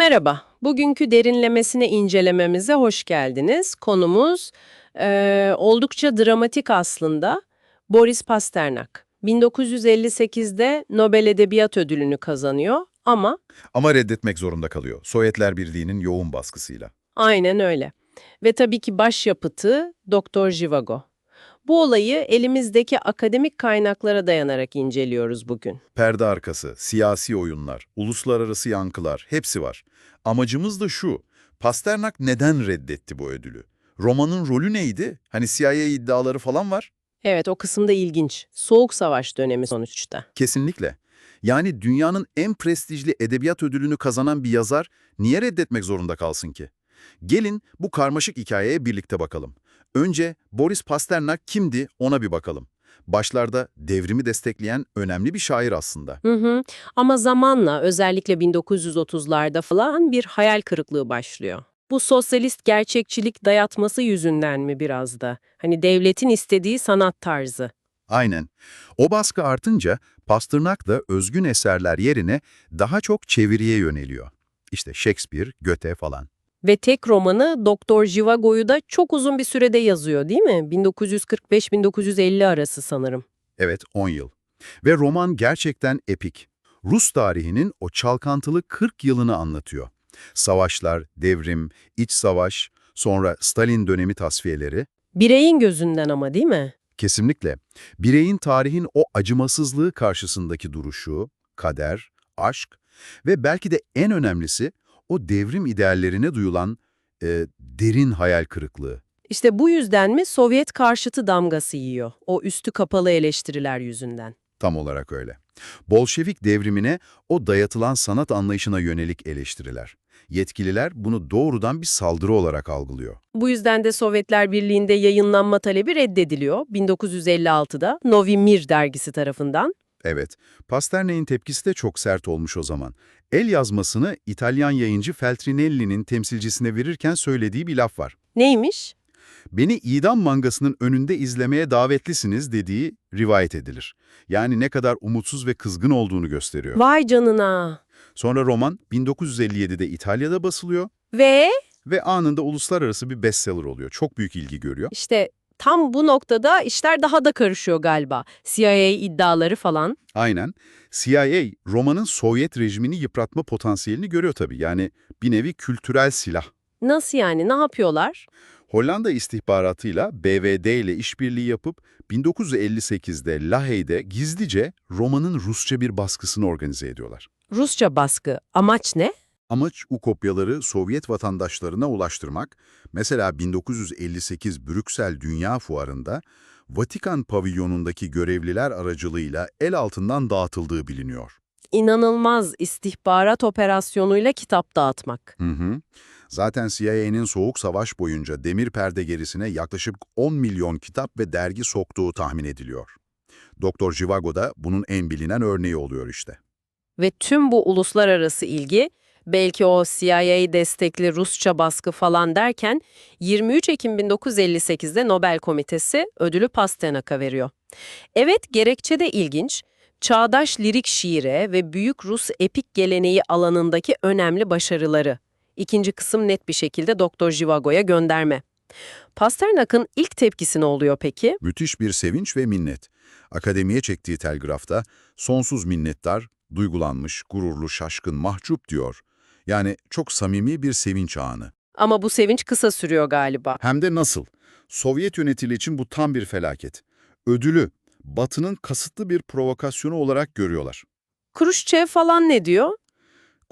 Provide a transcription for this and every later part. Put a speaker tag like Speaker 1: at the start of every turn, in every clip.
Speaker 1: Merhaba, bugünkü derinlemesine incelememize hoş geldiniz. Konumuz eee, oldukça dramatik aslında. Boris Pasternak. 1958'de Nobel Edebiyat Ödülünü kazanıyor ama
Speaker 2: Ama reddetmek zorunda kalıyor. Sovyetler Birliği'nin yoğun baskısıyla.
Speaker 1: aynen öyle. Ve tabii ki başyapıtı Doktor Jivago. Bu olayı elimizdeki akademik kaynaklara dayanarak inceliyoruz bugün.
Speaker 2: Perde arkası, siyasi oyunlar, uluslararası yankılar hepsi var. Amacımız da şu. Pasternak neden reddetti bu ödülü? Romanın rolü neydi? Hani CIA iddiaları falan var.
Speaker 1: Evet, o kısımda ilginç. Soğuk Savaş dönemi sonuçta.
Speaker 2: Kesinlikle. Yani dünyanın en prestijli edebiyat ödülünü kazanan bir yazar niye reddetmek zorunda kalsın ki? Gelin bu karmaşık hikayeye birlikte bakalım. Önce Boris Pasternak kimdi ona bir bakalım. Başlarda devrimi destekleyen önemli bir şair aslında.
Speaker 1: Hı hı. Ama zamanla özellikle 1930'larda falan bir hayal kırıklığı başlıyor. Bu sosyalist gerçekçilik dayatması yüzünden mi biraz da? Hani devletin istediği sanat tarzı.
Speaker 2: Aynen. O baskı artınca Pasternak da özgün eserler yerine daha çok çeviriye yöneliyor. İşte Shakespeare, Goethe falan.
Speaker 1: Ve tek romanı Doktor Jivago'yu da çok uzun bir sürede yazıyor değil mi? 1945-1950 arası sanırım.
Speaker 2: Evet, 10 yıl. Ve roman gerçekten epik. Rus tarihinin o çalkantılı 40 yılını anlatıyor. Savaşlar, devrim, iç savaş, sonra Stalin dönemi tasfiyeleri.
Speaker 1: Bireyin gözünden ama değil mi?
Speaker 2: Kesinlikle. Bireyin tarihin o acımasızlığı karşısındaki duruşu, kader, aşk ve belki de en önemlisi o devrim ideallerine duyulan e, derin hayal kırıklığı.
Speaker 1: İşte bu yüzden mi Sovyet karşıtı damgası yiyor? O üstü kapalı eleştiriler yüzünden.
Speaker 2: Tam olarak öyle. Bolşevik devrimine o dayatılan sanat anlayışına yönelik eleştiriler. Yetkililer bunu doğrudan bir saldırı olarak algılıyor.
Speaker 1: Bu yüzden de Sovyetler Birliği'nde yayınlanma talebi reddediliyor 1956'da Novi Mir dergisi tarafından.
Speaker 2: Evet, Pasternak'in tepkisi de çok sert olmuş o zaman. El yazmasını İtalyan yayıncı Feltrinelli'nin temsilcisine verirken söylediği bir laf var.
Speaker 1: Neymiş?
Speaker 2: Beni idam mangasının önünde izlemeye davetlisiniz dediği rivayet edilir. Yani ne kadar umutsuz ve kızgın olduğunu gösteriyor.
Speaker 1: Vay canına.
Speaker 2: Sonra roman 1957'de İtalya'da basılıyor
Speaker 1: Ve
Speaker 2: ve anında uluslararası bir bestseller oluyor. Çok büyük ilgi görüyor.
Speaker 1: işte tam bu noktada işler daha da karışıyor galiba. CIA iddiaları falan.
Speaker 2: Aynen. CIA, romanın Sovyet rejimini yıpratma potansiyelini görüyor tabii. Yani bir nevi kültürel silah.
Speaker 1: Nasıl yani? Ne yapıyorlar?
Speaker 2: Hollanda istihbaratıyla BVD ile işbirliği yapıp 1958'de Lahey'de gizlice romanın Rusça bir baskısını organize ediyorlar.
Speaker 1: Rusça baskı. Amaç ne?
Speaker 2: Amaç o kopyaları Sovyet vatandaşlarına ulaştırmak. Mesela 1958 Brüksel Dünya Fuarı'nda Vatikan pavilyonundaki görevliler aracılığıyla el altından dağıtıldığı biliniyor.
Speaker 1: İnanılmaz istihbarat operasyonuyla kitap dağıtmak.
Speaker 2: Hı hı. Zaten CIA'nin Soğuk Savaş boyunca demir perde gerisine yaklaşık 10 milyon kitap ve dergi soktuğu tahmin ediliyor. Doktor Jivago da bunun en bilinen örneği oluyor işte.
Speaker 1: Ve tüm bu uluslararası ilgi, belki o CIA destekli Rusça baskı falan derken 23 Ekim 1958'de Nobel Komitesi ödülü Pasternak'a veriyor. Evet, gerekçe de ilginç. Çağdaş lirik şiire ve büyük Rus epik geleneği alanındaki önemli başarıları. İkinci kısım net bir şekilde Doktor Jivago'ya gönderme. Pasternak'ın ilk tepkisi ne oluyor peki?
Speaker 2: Müthiş bir sevinç ve minnet. Akademiye çektiği telgrafta sonsuz minnettar, duygulanmış, gururlu, şaşkın, mahcup diyor. Yani çok samimi bir sevinç anı.
Speaker 1: Ama bu sevinç kısa sürüyor galiba.
Speaker 2: Hem de nasıl? Sovyet yönetili için bu tam bir felaket. Ödülü, Batı'nın kasıtlı bir provokasyonu olarak görüyorlar.
Speaker 1: Kruşçev falan ne diyor?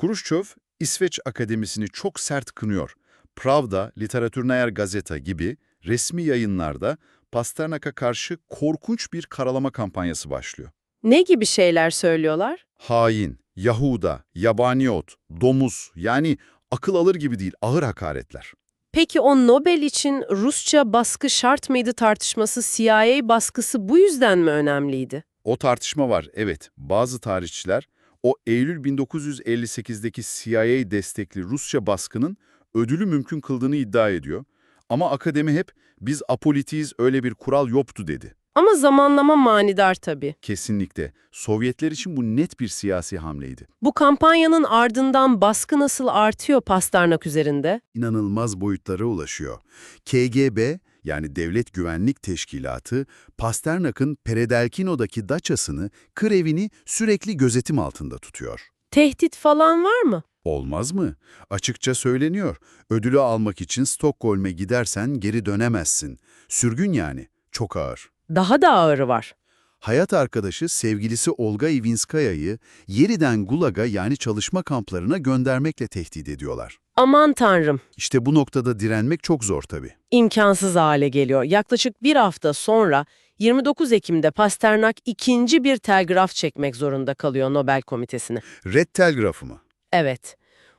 Speaker 2: Kruşçov, İsveç Akademisi'ni çok sert kınıyor. Pravda, Literatürnayer Gazeta gibi resmi yayınlarda Pasternak'a karşı korkunç bir karalama kampanyası başlıyor.
Speaker 1: Ne gibi şeyler söylüyorlar?
Speaker 2: Hain, Yahuda, yabani ot, domuz yani akıl alır gibi değil ağır hakaretler.
Speaker 1: Peki o Nobel için Rusça baskı şart mıydı tartışması CIA baskısı bu yüzden mi önemliydi?
Speaker 2: O tartışma var evet bazı tarihçiler o Eylül 1958'deki CIA destekli Rusça baskının ödülü mümkün kıldığını iddia ediyor. Ama akademi hep biz apolitiyiz öyle bir kural yoktu dedi.
Speaker 1: Ama zamanlama manidar tabii.
Speaker 2: Kesinlikle. Sovyetler için bu net bir siyasi hamleydi.
Speaker 1: Bu kampanyanın ardından baskı nasıl artıyor Pasternak üzerinde?
Speaker 2: İnanılmaz boyutlara ulaşıyor. KGB yani Devlet Güvenlik Teşkilatı, Pasternak'ın Peredelkino'daki daçasını, kır evini sürekli gözetim altında tutuyor.
Speaker 1: Tehdit falan var mı?
Speaker 2: Olmaz mı? Açıkça söyleniyor. Ödülü almak için Stockholm'e gidersen geri dönemezsin. Sürgün yani. Çok ağır.
Speaker 1: Daha da ağırı var.
Speaker 2: Hayat arkadaşı sevgilisi Olga Ivinskaya'yı yeniden Gulag'a yani çalışma kamplarına göndermekle tehdit ediyorlar.
Speaker 1: Aman tanrım,
Speaker 2: İşte bu noktada direnmek çok zor tabii.
Speaker 1: imkansız hale geliyor. Yaklaşık bir hafta sonra 29 Ekim'de Pasternak ikinci bir telgraf çekmek zorunda kalıyor Nobel Komitesi'ne.
Speaker 2: Red telgrafı mı?
Speaker 1: Evet,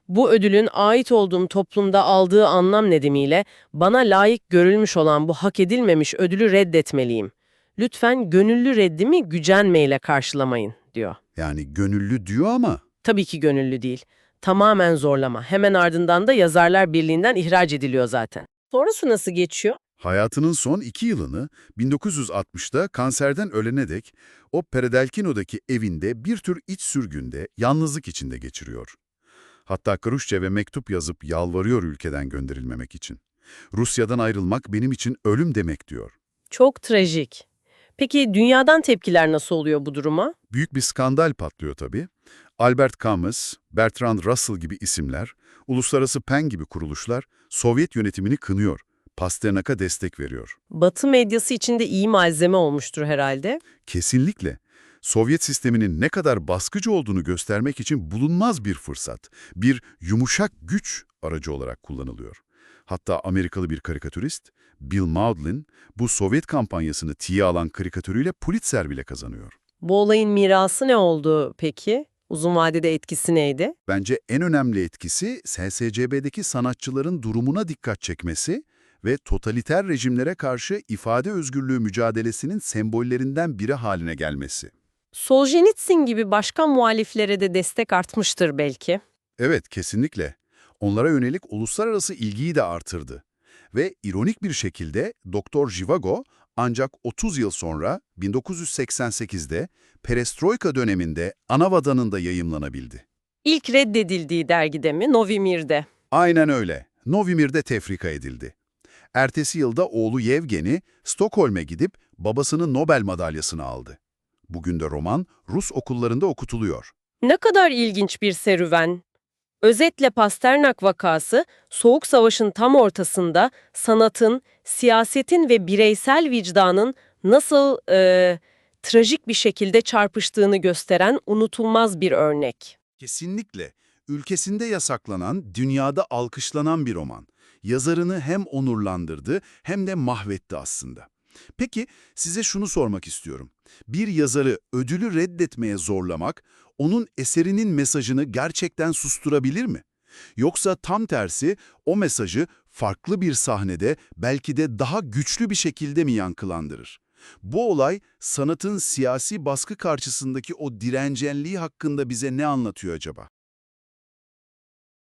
Speaker 1: bu ödülün ait olduğum toplumda aldığı anlam nedeniyle bana layık görülmüş olan bu hak edilmemiş ödülü reddetmeliyim. Lütfen gönüllü reddimi gücenmeyle karşılamayın, diyor.
Speaker 2: Yani gönüllü diyor ama
Speaker 1: Tabii ki gönüllü değil. Tamamen zorlama. Hemen ardından da Yazarlar Birliği'nden ihraç ediliyor zaten. Sonrası nasıl geçiyor?
Speaker 2: hayatının son iki yılını 1960'da kanserden ölene dek o Peredelkino'daki evinde bir tür iç sürgünde, yalnızlık içinde geçiriyor. Hatta Kruşçev'e mektup yazıp yalvarıyor ülkeden gönderilmemek için. Rusya'dan ayrılmak benim için ölüm demek diyor.
Speaker 1: Çok trajik. Peki dünyadan tepkiler nasıl oluyor bu duruma?
Speaker 2: Büyük bir skandal patlıyor tabii. Albert Camus, Bertrand Russell gibi isimler, Uluslararası PEN gibi kuruluşlar Sovyet yönetimini kınıyor, Pasternak'a destek veriyor.
Speaker 1: Batı medyası içinde iyi malzeme olmuştur herhalde.
Speaker 2: Kesinlikle. Sovyet sisteminin ne kadar baskıcı olduğunu göstermek için bulunmaz bir fırsat, bir yumuşak güç aracı olarak kullanılıyor. Hatta Amerikalı bir karikatürist, Bill Maudlin, bu Sovyet kampanyasını tiye alan karikatürüyle Pulitzer bile kazanıyor.
Speaker 1: Bu olayın mirası ne oldu peki? Uzun vadede etkisi neydi?
Speaker 2: Bence en önemli etkisi SSCB'deki sanatçıların durumuna dikkat çekmesi ve totaliter rejimlere karşı ifade özgürlüğü mücadelesinin sembollerinden biri haline gelmesi.
Speaker 1: Solzhenitsyn gibi başka muhaliflere de destek artmıştır belki.
Speaker 2: Evet, kesinlikle. Onlara yönelik uluslararası ilgiyi de artırdı. Ve ironik bir şekilde Doktor Jivago ancak 30 yıl sonra 1988'de Perestroika döneminde Anavadan'ında yayımlanabildi.
Speaker 1: İlk reddedildiği dergide mi? Novi Mir'de.
Speaker 2: Aynen öyle. Novimir'de tefrika edildi. Ertesi yılda oğlu Yevgeni Stockholm'e gidip babasının Nobel madalyasını aldı. Bugün de roman Rus okullarında okutuluyor.
Speaker 1: Ne kadar ilginç bir serüven. Özetle Pasternak vakası, Soğuk Savaş'ın tam ortasında sanatın, siyasetin ve bireysel vicdanın nasıl e, trajik bir şekilde çarpıştığını gösteren unutulmaz bir örnek.
Speaker 2: Kesinlikle. Ülkesinde yasaklanan, dünyada alkışlanan bir roman. Yazarını hem onurlandırdı hem de mahvetti aslında. Peki size şunu sormak istiyorum. Bir yazarı ödülü reddetmeye zorlamak, onun eserinin mesajını gerçekten susturabilir mi? Yoksa tam tersi o mesajı farklı bir sahnede belki de daha güçlü bir şekilde mi yankılandırır? Bu olay sanatın siyasi baskı karşısındaki o direncenliği hakkında bize ne anlatıyor acaba?